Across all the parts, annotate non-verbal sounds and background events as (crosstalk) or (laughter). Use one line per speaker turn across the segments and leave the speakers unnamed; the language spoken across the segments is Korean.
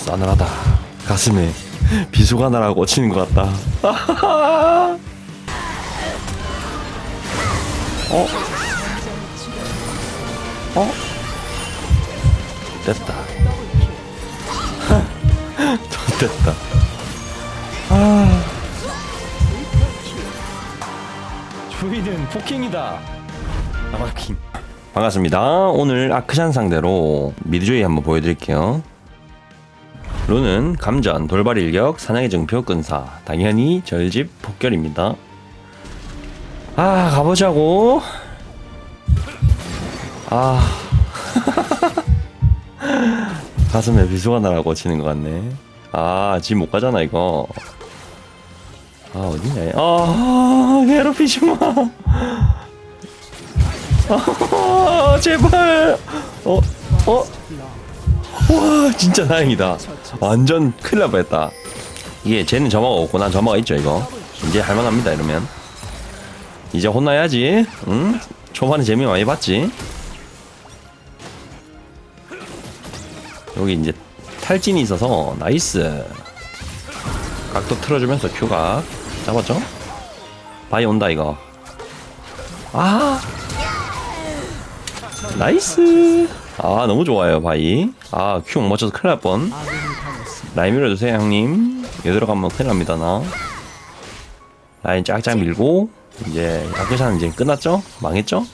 싸늘하다. 가슴에 비수가 날아 꽂히는 것 같다. (laughs) 어? 어? 됐다. (laughs) 됐다. 아. 주인은 포킹이다. 아마킹. 반갑습니다. 오늘 아크샨 상대로 미드조이 한번 보여드릴게요. 룬은 감전, 돌발 일격, 사냥의 증표, 끈사, 당연히 절집, 폭결입니다. 아 가보자고. 아 (laughs) 가슴에 비수가 날아고 치는 것 같네. 아 집 못 가잖아 이거. 아 어디냐? 아 괴롭히지 마. (laughs) 아 제발. 어 어. 와 진짜 다행이다. 완전 큰일 날 뻔했다. 이게 쟤는 점화가 없고 난 점화가 있죠 이거. 이제 할만합니다 이러면. 이제 혼나야지. 응? 초반에 재미 많이 봤지. 여기 이제 탈진이 있어서 나이스. 각도 틀어주면서 큐가 잡았죠? 바이 온다 이거. 아 나이스. 아 너무 좋아요 바이. 아큐 못 맞춰서 큰일 날 뻔. 라인 밀어주세요 형님. 여기 들어가면 큰일 납니다 나. 라인 쫙쫙 밀고 이제 아크샤는 이제 끝났죠? 망했죠?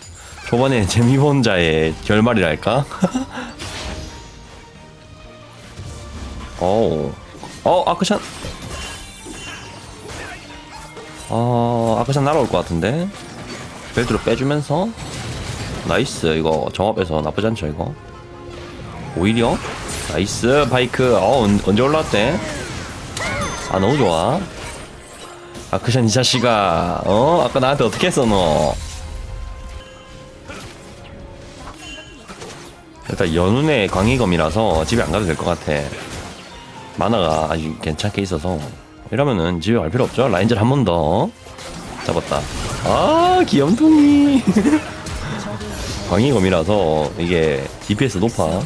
초반에 (laughs) 재미 본 자의 결말이랄까? (laughs) 어, 어 아크샷. 어 아크샷 날아올 것 같은데 벨트로 빼주면서 나이스 이거. 정합에서 나쁘지 않죠 이거? 오히려? 나이스 바이크. 어 언- 언제 올라왔대? 아 너무 좋아. 아크샨 이 자식아. 어? 아까 나한테 어떻게 했어 너? 일단 연운의 광희검이라서 집에 안 가도 될 것 같아. 만화가 아주 괜찮게 있어서. 이러면은 집에 갈 필요 없죠? 라인젤 한 번 더. 잡았다. 아 귀염둥이 (laughs) 광희검이라서 이게 DPS 높아.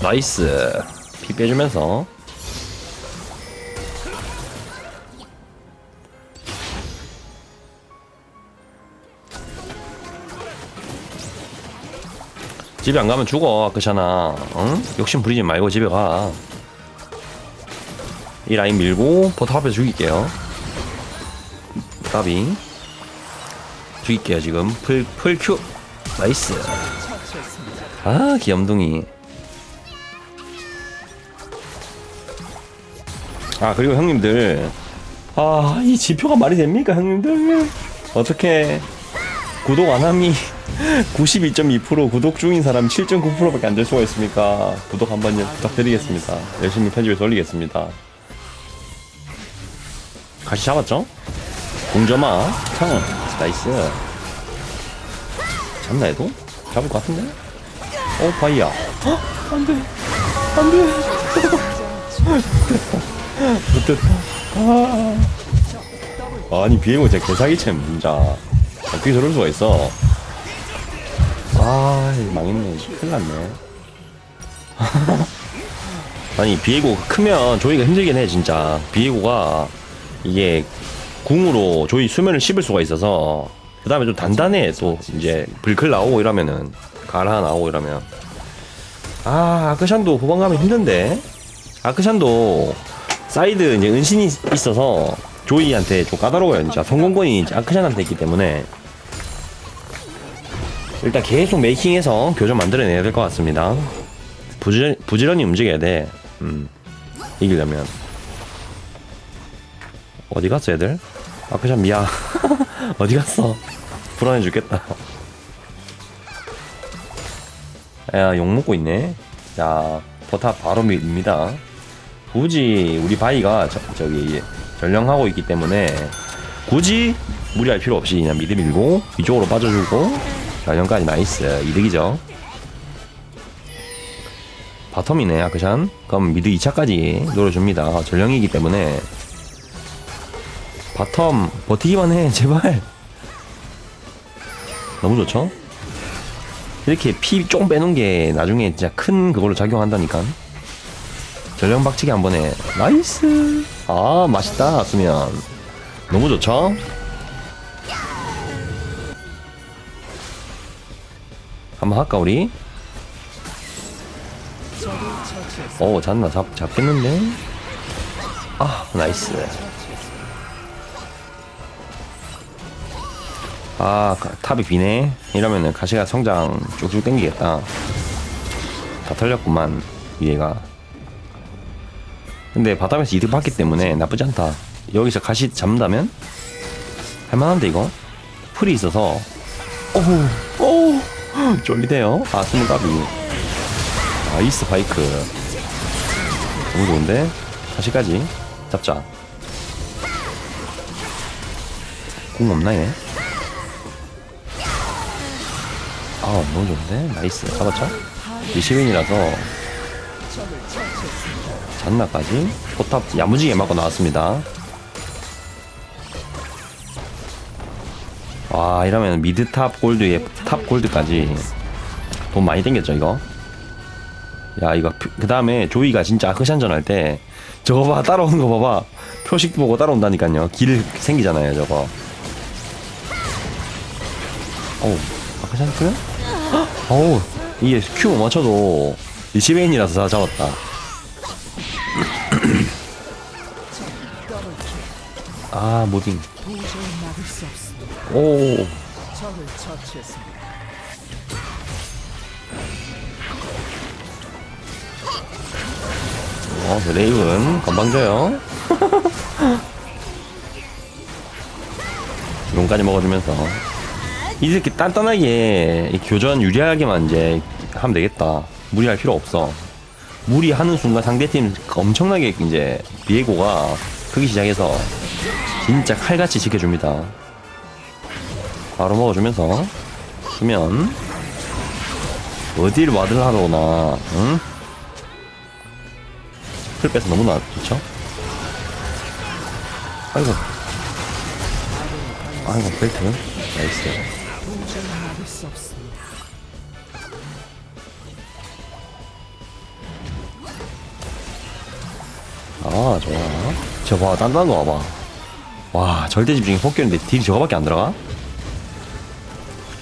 나이스. 피 빼주면서. 집에 안 가면 죽어 아크샤나. 응? 욕심 부리지 말고 집에 가이 라인 밀고 포탑 앞에서 죽일게요 까비 죽일게요 지금. 풀, 풀큐. 나이스. 아 귀염둥이. 아 그리고 형님들. 아 이 지표가 말이 됩니까 형님들? 어떻게? 구독 안함이 92.2% (laughs) 구독 중인 사람 7.9%밖에 안 될 수가 있습니까? 구독 한번 부탁드리겠습니다. 열심히 편집해서 올리겠습니다. 같이 잡았죠? 공점아 탕 나이스 잡나 해도? 잡을 것 같은데? 어 바이야 헉, 안돼 안돼 못됐다. 아. 아니 비에고 진짜 개사기챔 진짜. 어떻게 저럴 수가 있어? 아 망했네. 큰일 났네. (laughs) 아니 비에고 크면 조이가 힘들긴 해 진짜. 비에고가 이게 궁으로 조이 수면을 씹을 수가 있어서 그 다음에 좀 단단해. 또 이제 불클 나오고 이러면은 가라 나오고 이러면. 아 아크샨도 후반 가면 힘든데. 아크샨도 사이드 이제 은신이 있어서 조이한테 좀 까다로워요. 진짜 성공권이 이제 아크샨한테 있기 때문에. 일단 계속 메이킹해서 교전 만들어내야 될 것 같습니다. 부지런, 부지런히 움직여야 돼. 음, 이기려면. 어디 갔어 애들? 아크샨 미야 (laughs) 어디 갔어? 불안해 죽겠다. 야 욕먹고 있네. 자 포탑 바로 밀립니다. 굳이 우리 바이가 저, 저기 전령하고 있기 때문에 굳이 무리할 필요 없이 그냥 미드 밀고 위쪽으로 빠져주고. 전령까지 나이스. 이득이죠. 바텀이네 아크샨. 그럼 미드 2차까지 노려줍니다. 전령이기 때문에 바텀 버티기만 해 (laughs) 제발. 너무 좋죠? 이렇게 피 좀 빼놓은 게 나중에 진짜 큰 그걸로 작용한다니까. 전령 박치기 한 번에. 나이스! 아 맛있다 수면. 너무 좋죠? 한번 할까 우리? 오 잤나? 잡, 잡겠는데? 아 나이스 아 가- 탑이 비네. 이러면은 가시가 성장 쭉쭉 땡기겠다. 다 털렸구만 위에가. 근데 바닥에서 이득 봤기 때문에 나쁘지 않다. 여기서 가시 잡는다면? 할만한데 이거? 풀이 있어서. 오우 오우 쫄리대요. 아 스무 까비. 나이스 바이크. 너무 좋은데? 다시까지. 잡자. 공 없나 얘? 아 너무 좋은데? 나이스. 잡았죠? 리시빈이라서. 잔나까지. 포탑 야무지게 맞고 나왔습니다. 와 이러면 미드 탑 골드에 탑 골드까지 돈 많이 땡겼죠 이거? 야 이거 그 다음에 조이가 진짜 아크샨전 할 때 저거 봐 따라오는 거 봐봐. 표식 보고 따라온다니까요. 길 생기잖아요 저거. 어우 아크샨 끄요? 어우 이게 큐 못 맞춰도 리시베인이라서 다 잡았다 (clears throat) 아 모딩. 오. 어, 그 레이븐 건방져요. (laughs) 용까지 먹어주면서 이 새끼 단단하게 이 교전 유리하게만 이제 하면 되겠다. 무리할 필요 없어. 무리하는 순간 상대팀 엄청나게 이제 비에고가 크기 시작해서 진짜 칼같이 지켜줍니다. 바로 먹어주면서 쓰면 어딜 와들 하러 오나, 응? 풀 빼서 너무나 좋죠? 아이고. 아이고, 벨트. 나이스.
막을 수 없습니다.
아, 좋아. 저 봐, 단단한 거 봐봐. 와, 절대 집중이 폭격인데 딜이 저거밖에 안 들어가?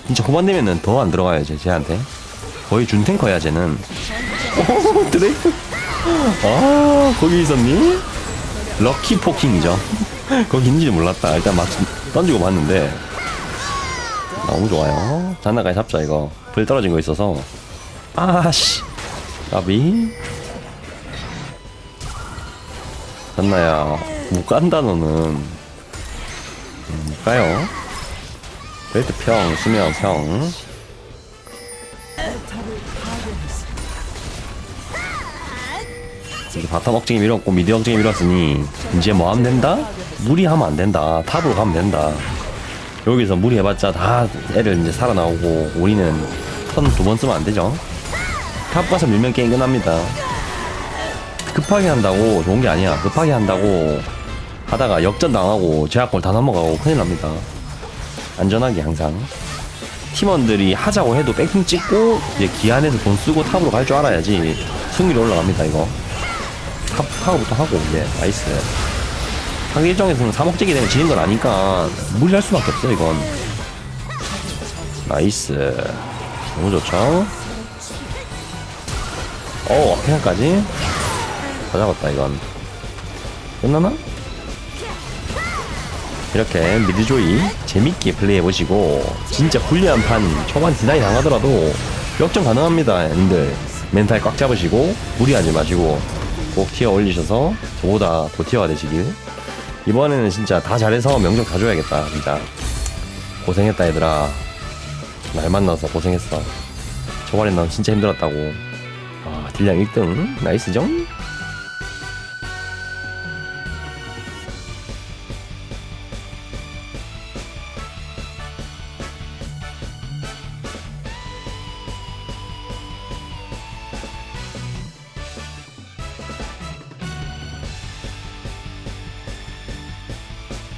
진짜 후반 되면은 더 안 들어가요, 쟤, 쟤한테. 거의 준탱커야, 쟤는. 오, 드레이프. 아, 거기 있었니? 럭키 포킹이죠. (laughs) 거기 있는지 몰랐다. 일단 막 던지고 봤는데. 너무 좋아요. 잔나까지 잡자, 이거. 불 떨어진 거 있어서. 아씨. 까비. 잔나야, 못 간다, 너는. 음, 못 가요. 벨트 평, 수명 평. 이제 바텀 억제기 밀었고 미드 억제기 밀었으니 이제 뭐 하면 된다? 무리하면 안 된다. 탑으로 가면 된다. 여기서 무리해봤자 다 애들 이제 살아나오고 우리는 턴 두 번 쓰면 안 되죠. 탑 가서 밀면 게임 끝납니다. 급하게 한다고 좋은 게 아니야. 급하게 한다고 하다가 역전 당하고 제약골 다 넘어가고 큰일 납니다. 안전하게 항상. 팀원들이 하자고 해도 백핑 찍고 이제 기한에서 돈 쓰고 탑으로 갈 줄 알아야지 승률이 올라갑니다 이거. 탑 타고부터 하고 이제 나이스. 상대 입장에서는 3억제기 되면 지는 걸 아니까 무리할 수밖에 없어 이건. 나이스. 너무 좋죠? 어, 앞에까지 다 잡았다 이건. 끝나나? 이렇게 미드조이 재밌게 플레이해보시고 진짜 불리한 판 초반 디나이 당하더라도 역전 가능합니다 님들 멘탈 꽉 잡으시고 무리하지 마시고 꼭 티어 올리셔서 저보다 더 티어가 되시길 이번에는 진짜 다 잘해서 명령 다 줘야겠다 진짜. 고생했다 얘들아. 날 만나서 고생했어. 저번에 난 진짜 힘들었다고. 아 딜량 1등. 나이스죠?